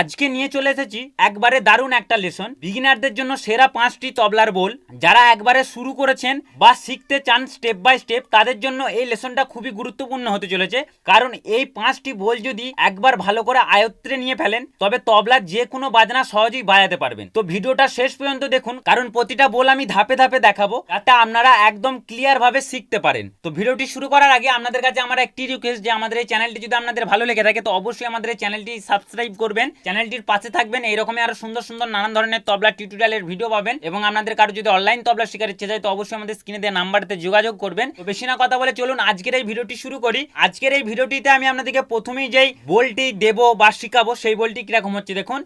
আজকে নিয়ে চলে এসেছি একবারে দারুণ একটা লেসন। বিগিনারদের জন্য সেরা পাঁচটি তবলার বোল। যারা একবারে শুরু করেছেন বা শিখতে চান স্টেপ বাই স্টেপ তাদের জন্য এই লেসনটা খুবই গুরুত্বপূর্ণ হতে চলেছে। কারণ এই পাঁচটি বোল যদি একবার ভালো করে আয়ত্তে নিয়ে ফেলেন, তবে তবলার যে কোনো বাজনা সহজেই বাজাতে পারবেন। তো ভিডিওটা শেষ পর্যন্ত দেখুন, কারণ প্রতিটা বোল আমি ধাপে ধাপে দেখাবো, যাতে আপনারা একদম ক্লিয়ার ভাবে শিখতে পারেন। তো ভিডিওটি শুরু করার আগে আপনাদের কাছে আমার একটি রিকোয়েস্ট যে, আমাদের এই চ্যানেলটি যদি আপনাদের ভালো লেগে থাকে, তো অবশ্যই আমাদের এই চ্যানেলটি সাবস্ক্রাইব করবেন। চ্যানেলটির পাশে থাকবেন, এইরকমই আরও সুন্দর সুন্দর নানান ধরনের তবলা টিউটোরিয়ালের ভিডিও পাবেন এবং আপনাদের কারও যদি অনলাইন তবলা শেখার ইচ্ছে যায় তো অবশ্যই আমাদের স্ক্রিনে দেওয়া নাম্বারতে যোগাযোগ করবেন। বেশি না কথা বলে চলুন আজকের এই ভিডিওটি শুরু করি। আজকের এই ভিডিওটিতে আমি আপনাদেরকে প্রথমেই যেই বলটি দেবো বা শিখাবো, সেই বলটি কীরকম হচ্ছে দেখুন।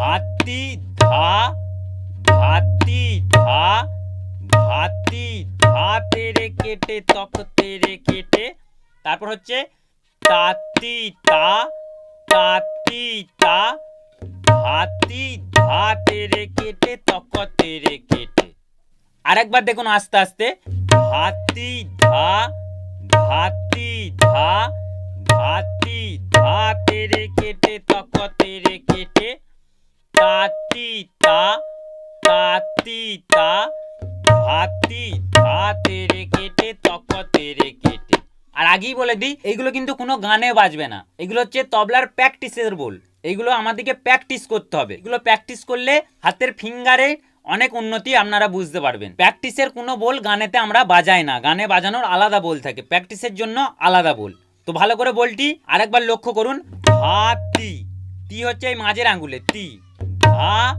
হাতি ধা ধাতি ধা ধাতি ধা তেরে কেটে তক তেরে কেটে, তারপর হচ্ছে তাতি তা তাতি তা ধাতি ধা তেরে কেটে তক তেরে কেটে। আরেকবার দেখুন আস্তে আস্তে। ধাতি ধা ধাতি ধা ধাতি ধা তেরে কেটে তক তেরে কেটে। তাতি তা তাতি তা ধাতি ধা তেরে কেটে তক তেরে কেটে। আর আগেই বলে দিই, এইগুলো কিন্তু কোনো গানে বাজবে না। এগুলো হচ্ছে তবলার প্র্যাকটিসের বোল এইগুলো আমাদেরকে প্র্যাকটিস করতে হবে। এগুলো প্র্যাকটিস করলে হাতের ফিঙ্গারে অনেক উন্নতি আপনারা বুঝতে পারবেন। প্র্যাকটিসের কোনো বোল গানেতে আমরা বাজাই না। গানে বাজানোর আলাদা বোল থাকে। প্র্যাকটিসের জন্য আলাদা বোল তো ভালো করে বলটি আরেকবার লক্ষ্য করুন। ধা, তি। তি হচ্ছে এই মাঝের আঙ্গুলে। তি। ধা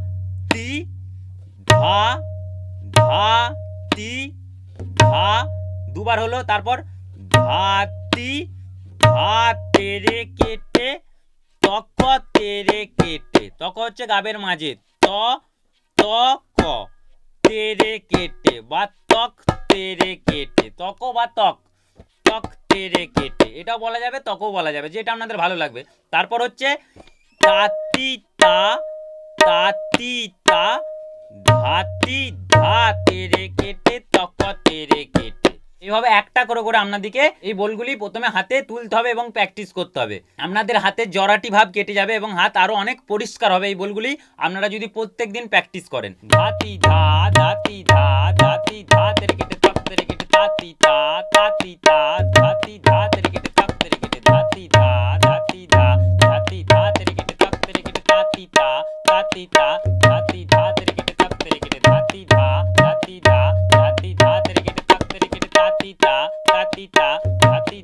তি। ধা ধা, তি। ধা, দুবার হলো, তারপর ধাতি ধা তেরে কেটে, তক তেরে কেটে। তক হচ্ছে গাবের মাঝে। ত ত, ক। তেরে কেটে বা তক তেরে কেটে। তক বা তক। তক তেরে কেটে। এটাও বলা যাবে, তকও বলা যাবে, যেটা আপনাদের ভালো লাগবে। তারপর হচ্ছে তাতি তা তাতি তা ধাতি ধা তেরে কেটে, তক তেরে কেটে। এইভাবে একটা করে করে আপনাদেরকে এই বলগুলি প্রথমে হাতে তুলতে হবে এবং প্র্যাকটিস করতে হবে। আপনাদের হাতের জরাটি ভাব কেটে যাবে এবং হাত আরও অনেক পরিষ্কার হবে এই বলগুলি আপনারা যদি প্রত্যেক দিন প্র্যাকটিস করেন। ধাতি ধা ধাতি ধা ধাতি ধা তেরে কেটে তক তেরে কেটে তাতি তা তাতি তা, ধাতি ধা তেরে কেটে তক তেরে কেটে ধাতি ধা ধাতি ধা ধাতি ধা তেরে কেটে তক তেরে কেটে তাতি তা তাতি তা, ধাতি ধা তেরে কেটে তক তেরে কেটে ধাতি ধা ধাতি ধা ধাতি ধা তেরে কেটে তাতি তাতি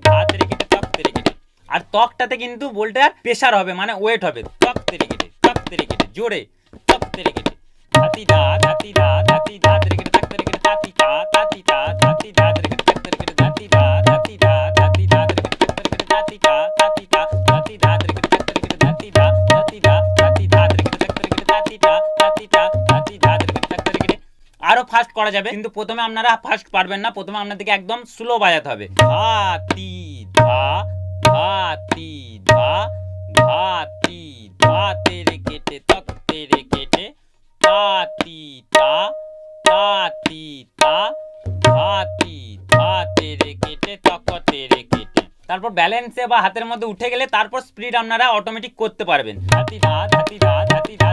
আর তকটাতে কিন্তু বলটার প্রেশার হবে মানে ওয়েট হবে তক তেরে কেটে তক তেরে কেটে জোরে তক তেরে কেটে ধাতি ধা ধাতি ধা ধাতি ধা তেরে কেটে তক তেরে কেটে তাতি তা তাতি তা ধাতি ধা তেরে কেটে তক তেরে কেটে ধাতি ধা ধাতি ধা ধাতি ধা তেরে কেটে তক তেরে কেটে তাতি তা তাতি তা ধাতি ধা তেরে কেটে তক তেরে কেটে ধাতি ধা ধাতি ধা ধাতি ধা তেরে কেটে তক তেরে কেটে তাতি তা আরও ফাস্ট করা যাবে কিন্তু প্রথমে আপনারা ফাস্ট পারবেন না প্রথমে আপনাদেরকে একদম স্লো বাজাতে হবে ধা ধাতি ধা ধাতি ধা তেরে কেটে তক কেটে তা তাতি তা ধাতি ধা তেরে কেটে তক তেরে কেটে তারপর ব্যালেন্সে বা হাতের মধ্যে উঠে গেলে তারপর স্পিড আপনারা অটোমেটিক করতে পারবেন ধাতি ধা ধাতি ধা ধাতি ধা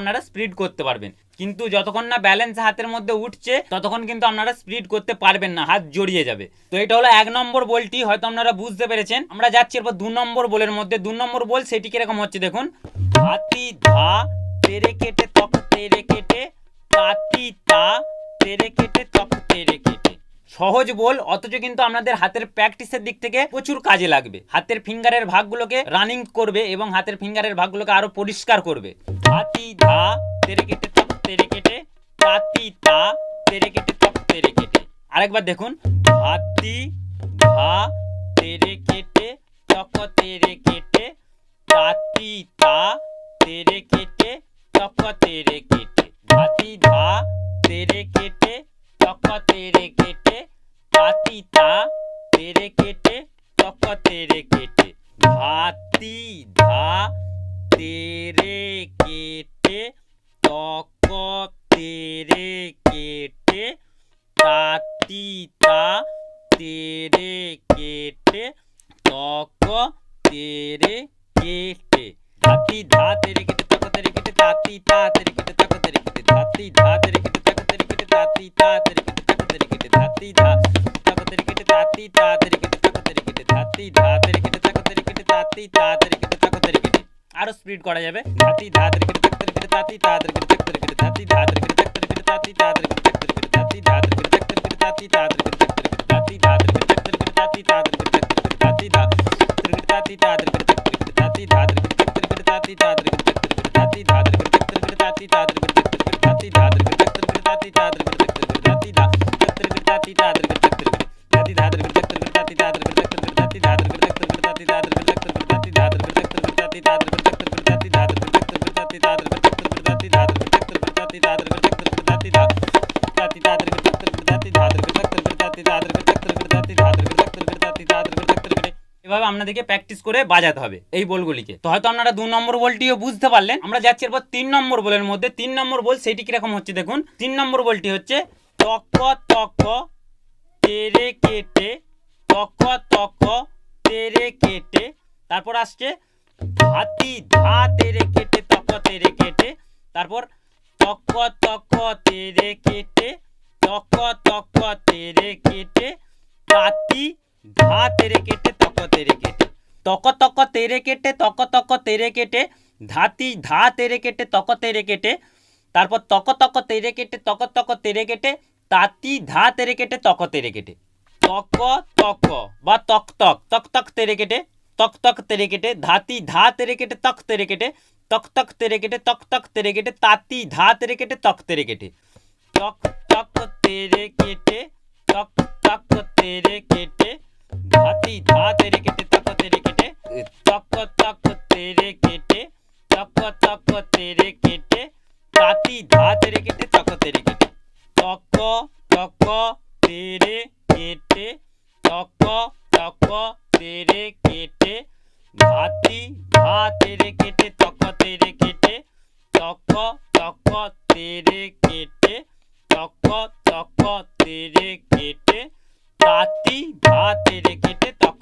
আপনারা স্প্রিড করতে পারবেন। কিন্তু যতক্ষণ না ব্যালেন্স হাতের মধ্যে উঠছে, ততক্ষণ কিন্তু আপনারা স্প্রিড করতে পারবেন না, হাত জড়িয়ে যাবে। তো এটা হলো এক নম্বর বলটি, হয়তো আপনারা বুঝতে পেরেছেন। আমরা যাচ্ছি এরপর দু নম্বর বলের মধ্যে। দু নম্বর বল সেটি কীরকম হচ্ছে দেখুন। হাতি ধা, তেরে কেটে তক, তেরে কেটে তাতি তা, তেরে কেটে তক, তেরে কেটে। সহজ বল, অথচ কিন্তু আপনাদের হাতের প্র্যাকটিসের দিক থেকে প্রচুর কাজে লাগবে। হাতের ফিঙ্গারের ভাগগুলোকে রানিং করবে এবং হাতের ফিঙ্গারের ভাগগুলোকে আরও পরিষ্কার করবে। হাতি, ধা, তেরে কেটে তক তেরে কেটে, তাতি, তা, তেরে কেটে তক তেরে কেটে। আরেকবার দেখুন, হাতি, ধা, তেরে কেটে তক তেরে কেটে, তাতি, তা, তেরে কেটে তক তেরে কেটে। হাতি, ধা, তেরে কেটে তক তেরে কেটে তাতি তা তেরে কেটে তক তেরে কেটে হাতি ধা তেরে কেটে তক তেরে কেটে তাতি তা তেরে কেটে তক তেরে কেটে ধাতি ধা তেরে কেটে। তক তেরে কেটে তাতি তা তেরে কেটে তক তেরে কেটে ধাতি ধা তেরে কেটে তক তেরে কেটে তাতি তা তেরে কেটে তক তেরে কেটে ধাতি ধা তক তেরে কেটে তাতি তা তেরে কেটে তক তেরে কেটে ধাতি ধা তেরে কেটে তক তেরে কেটে তাতি তা তেরে কেটে তক তেরে কেটে আরও স্পিড করা যাবে ধাতি ধা তেরে কেটে তক তেরে কেটে তাতি তা তেরে কেটে তক তেরে কেটে ধাতি ধা তেরে কেটে তক তেরে কেটে তাতি তা তেরে কেটে তক তেরে কেটে ধাতি ধা তেরে কেটে তক তেরে কেটে তাতি তা তেরে কেটে তক তেরে কেটে ধাতি ধা তেরে কেটে তক তেরে কেটে তাতি তা তেরে কেটে তক তেরে কেটে ধাতি ধা তেরে কেটে তাতি তা তেরে কেটে তক তেরে কেটে ধাতি ধা তেরে কেটে তক তেরে কেটে তাতি তা তেরে কেটে তক তেরে কেটে ধাতি ধা তেরে কেটে তক তেরে আপনাদেরকে প্র্যাকটিস করে বাজাতে হবে, এই বলগুলিকে। তো হয়তো আপনারা দু নম্বর বলটিও বুঝতে পারলেন। আমরা যাচ্ছি এরপর তিন নম্বর বলের মধ্যে। তিন নম্বর বল সেটি কীরকম হচ্ছে দেখুন। তিন নম্বর বলটি হচ্ছে তক তক তেরে, কেটে তক তক তেরে, কেটে, তারপর আসছে হাতি ধা, তেরে, কেটে তক তেরে, কেটে, তারপর তক তক তেরে, কেটে তক তক তেরে, কেটে তাতি ধা তেরে কেটে তক তেরে কেটে তক তক তেরে কেটে তক তক তেরে কেটে ধাতি ধা তেরে কেটে তক তেরে কেটে তারপর তক তক তেরে কেটে তক তক তেরে কেটে তাতি ধা তেরে কেটে তক তেরে কেটে তক তক বা তক তক তক তক তেরে কেটে তক তক তেরে কেটে ধাতি ধা তেরে কেটে তক তেরে কেটে তক তক তেরে কেটে তক তক তেরে কেটে তাতি ধা তেরে কেটে তক তেরে কেটে তক তক তেরে কেটে তক তক তেরে কেটে ধাতি ধা তেরে কেটে তক তেরে কেটে তক তক তেরে কেটে তক তক তেরে কেটে তাতি ধা তেরে কেটে তক তেরে কেটে তক তক তেরে কেটে তক তক তেরে কেটে ধাতি ধা তেরে কেটে তক তেরে কেটে তক তক তেরে কেটে তক তক তেরে কেটে তাতি ধা তেরে কেটে তক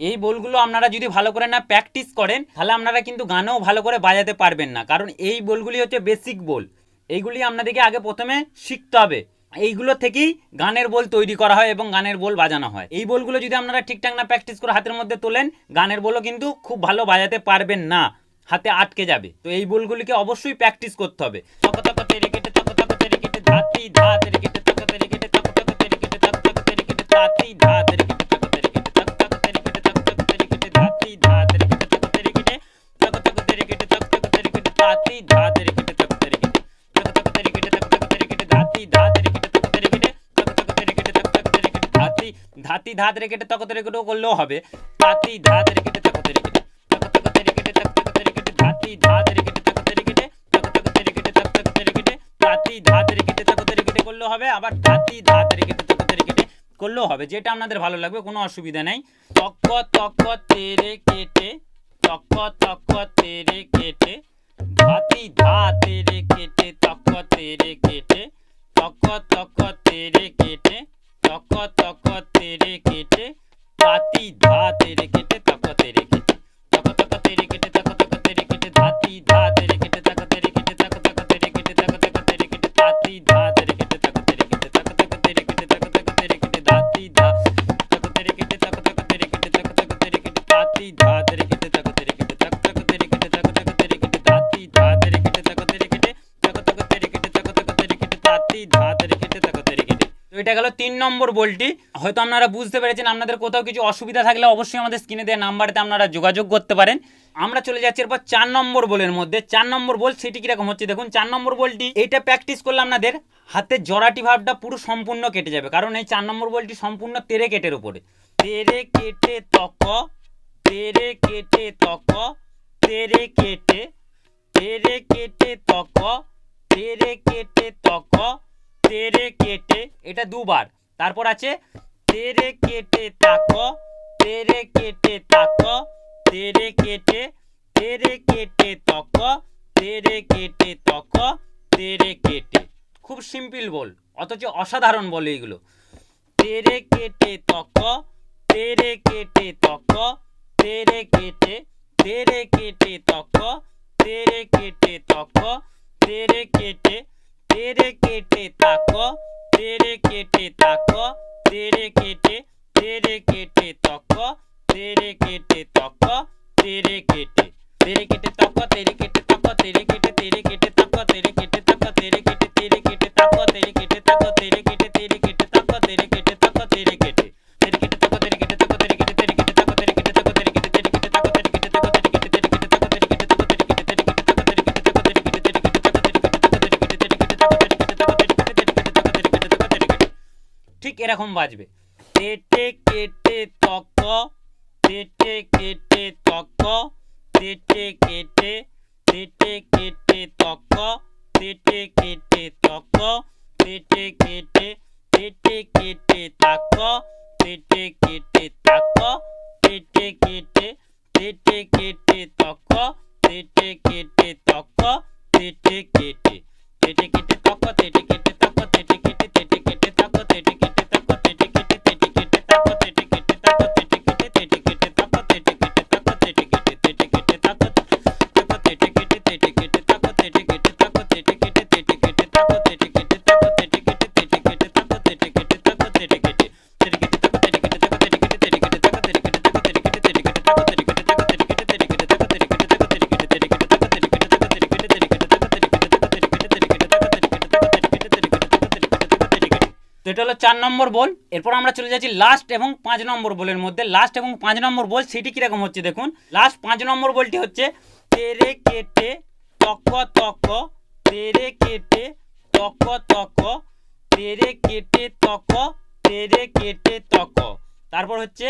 এই বলগুলো আপনারা যদি ভালো করে না প্র্যাকটিস করেন, তাহলে আপনারা কিন্তু গানেও ভালো করে বাজাতে পারবেন না। কারণ এই বলগুলি হচ্ছে বেসিক বল। এইগুলি আপনাদেরকে আগে প্রথমে শিখতে হবে। এইগুলো থেকেই গানের বল তৈরি করা হয় এবং গানের বল বাজানো হয়। এই বলগুলো যদি আপনারা ঠিকঠাক না প্র্যাকটিস করে হাতের মধ্যে তোলেন, গানের বলও কিন্তু খুব ভালো বাজাতে পারবেন না। হাতে আটকে যাবে। তো এই বলগুলিকে অবশ্যই প্র্যাকটিস করতে হবে। তক তক তেরে কেটে তক তেরে কেটে ধাতি ধা তেরে কেটে ধাতি ধা তেরে কেটে তক তেরে কেটে তক তক তেরে কেটে তক তক তেরে কেটে তাতি ধা তেরে কেটে তক তেরে কেটে তক তক তেরে কেটে তক তক তেরে কেটে ধাতি ধাতি ধাতি কেটে তক তেরে কেটে করলেও হবে তাতি ধা তেরে কেটে তক তেরে কেটে তক তক তেরে কেটে তক তক তেরে কেটে ধাতি ধা তেরে কেটে তক তেরে কেটে তক তক তেরে কেটে তক তক তেরে কেটে তাতি ধা তেরে কেটে তক তেরে কেটে করলেও হবে আবার তাতি ধা তেরে কেটে তক তেরে কেটে করলেও হবে, যেটা আপনাদের ভালো লাগবে, কোনো অসুবিধা নেই। তক্ক তক্ক, তেরে, কেটে, তক্ক তক্ক, তেরে, কেটে ধাতি ধা, তেরে, কেটে, তক্ক, তেরে, কেটে, তক্ক তক্ক, তেরে, কেটে এটা গেল তিন নম্বর বলটি। হয়তো আপনারা বুঝতে পেরেছেন, আপনাদের কোথাও কিছু অসুবিধা থাকলে অবশ্যই আমাদের স্ক্রিনে দেওয়া নাম্বারতে আপনারা যোগাযোগ করতে পারেন। আমরা চলে যাচ্ছি এরপর চার নম্বর বলের মধ্যে। চার নম্বর বল সেটি কীরকম হচ্ছে? দেখুন, চার নম্বর বলটি এইটা প্র্যাকটিস করলে আপনাদের হাতের জরাটি ভাবটা পুরো সম্পূর্ণ কেটে যাবে। কারণ এই চার নম্বর বলটি সম্পূর্ণ তেরে কেটের উপরে। তেরে কেটে তক তেরে কেটে তক তেরে কেটে তেরে কেটে তক তেরে কেটে তক তেরে কেটে, এটা দুবার। তারপর আছে, তেরে কেটে তাক, তেরে কেটে তাক, তেরে কেটে তেরে কেটে তক, তেরে কেটে তক, তেরে কেটে। খুব সিম্পল বল, অথচ অসাধারণ বল এইগুলো। তেরে কেটে তক, তেরে কেটে তক, তেরে কেটে তেরে কেটে তক, তেরে কেটে তক, তেরে কেটে তেরে কেটে তাকো তেরে কেটে তাকো তেরে কেটে তেরে কেটে তক তেরে কেটে তক তেরে কেটে তেরে কেটে তক তেরে কেটে তক তেরে কেটে তেরে কেটে তক তেরে কেটে তক তেরে কেটে তেরে কেটে তক তেরে কেটে তক তেরে কেটে তেরে কেটে তক তেরে কেটে এরকম বাজবে তেটে কেটে তক তেটে কেটে তক তেটে কেটে তেটে কেটে তক তেটে কেটে তক তেটে কেটে তেটে কেটে তাক তেটে কেটে তাক তেটে কেটে তেটে কেটে তক তেটে কেটে তক তেটে কেটে তেটে কেটে তক তেটে কেটে তক তেটে কেটে তেটে কেটে তক তেটে কেটে এটা হলো চার নম্বর বল। এরপর আমরা চলে যাচ্ছি লাস্ট এবং পাঁচ নম্বর বলের মধ্যে। লাস্ট এবং পাঁচ নম্বর বল সেটি কীরকম হচ্ছে দেখুন। লাস্ট পাঁচ নম্বর বলটি হচ্ছে, তেরে কেটে তক তক তেরে কেটে তক তক তেরে কেটে তক তেরে কেটে তক তারপর হচ্ছে,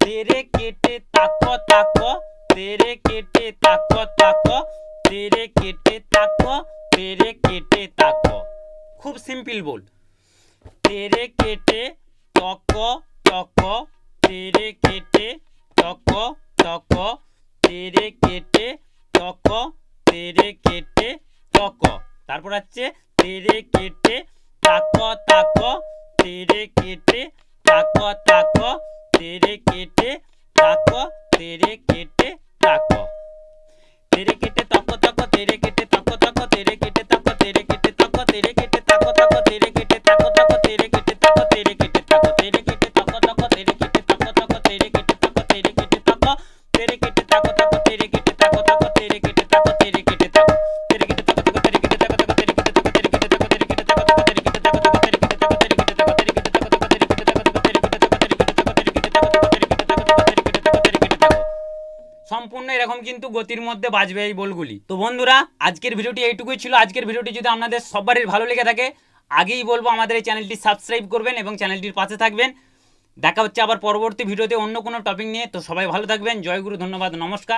তেরে কেটে তাক তাক তেরে কেটে তাক তাক তেরে কেটে তাক তেরে কেটে তাক খুব সিম্পল বল। তেরে কেটে তক তক তেরে কেটে তক তক তেরে কেটে তক তেরে কেটে তক তারপর হচ্ছে তেরে কেটে তাক তাক তেরে কেটে তাক তাক তেরে কেটে তাক তেরে কেটে তাক তেরে কেটে তক তক তেরে কেটে তক তক তেরে কেটে তক তেরে কেটে তক তেরে কেটে তক তক তেরে কেটে তক কিন্তু গতির মধ্যে বাজবে এই বলগুলি। তো বন্ধুরা, আজকের ভিডিওটি এইটুকুই ছিল। আজকের ভিডিওটি যদি আপনাদের সবারই ভালো লেগে থাকে, আগেই বলব আমাদের এই চ্যানেলটি সাবস্ক্রাইব করবেন এবং চ্যানেলটির পাশে থাকবেন। দেখা হচ্ছে আবার পরবর্তী ভিডিওতে অন্য কোনো টপিক নিয়ে। তো সবাই ভালো থাকবেন। জয়গুরু ধন্যবাদ, নমস্কার।